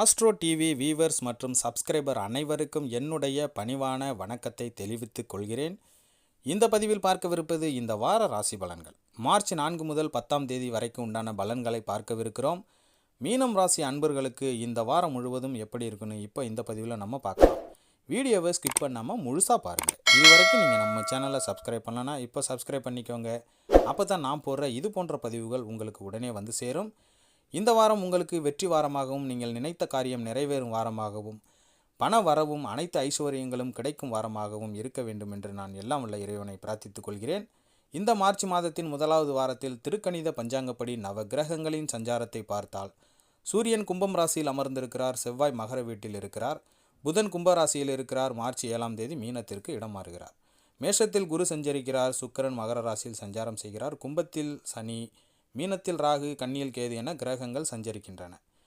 Astro TV viewers மற்றும் subscriber அனைவருக்கும் என்னுடைய பணிவான வணக்கத்தை தெரிவித்துக் கொள்கிறேன். இந்த பதிவில் பார்க்கவிருப்பது இந்த வார ராசி பலன்கள். மார்ச் நான்கு முதல் பத்தாம் தேதி வரைக்கும் உண்டான பலன்களை பார்க்கவிருக்கிறோம். மீனம் ராசி அன்பர்களுக்கு இந்த வாரம் முழுவதும் எப்படி இருக்குன்னு இப்போ இந்த பதிவில் நம்ம பார்க்கலாம். வீடியோவை ஸ்கிப் பண்ணாமல் முழுசாக பாருங்கள் இது வரைக்கும் நீங்கள் நம்ம சேனலை சப்ஸ்கிரைப் பண்ணலன்னா இப்போ சப்ஸ்கிரைப் பண்ணிக்கோங்க. அப்போ தான் நான் போடுற இது போன்ற பதிவுகள் உங்களுக்கு உடனே வந்து சேரும். இந்த வாரம் உங்களுக்கு வெற்றி வாரமாகவும் நீங்கள் நினைத்த காரியம் நிறைவேறும் வாரமாகவும் பண வரவும் அனைத்து ஐஸ்வர்யங்களும் கிடைக்கும் வாரமாகவும் இருக்க வேண்டும் என்று நான் எல்லாம் உள்ள இறைவனை பிரார்த்தித்துக் கொள்கிறேன். இந்த மார்ச் மாதத்தின் முதலாவது வாரத்தில் திருக்கணித பஞ்சாங்கப்படி நவ கிரகங்களின் சஞ்சாரத்தை பார்த்தால் சூரியன் கும்பம் ராசியில் அமர்ந்திருக்கிறார் செவ்வாய் மகர வீட்டில் இருக்கிறார் புதன் கும்பராசியில் இருக்கிறார் மார்ச் ஏழாம் தேதி மீனத்திற்கு இடம் மாறுகிறார். மேஷத்தில் குரு சஞ்சரிக்கிறார் சுக்கரன் மகர ராசியில் சஞ்சாரம் செய்கிறார் கும்பத்தில் சனி மீனத்தில் ராகு கன்னியில் கேது என கிரகங்கள் சஞ்சரிக்கின்றன.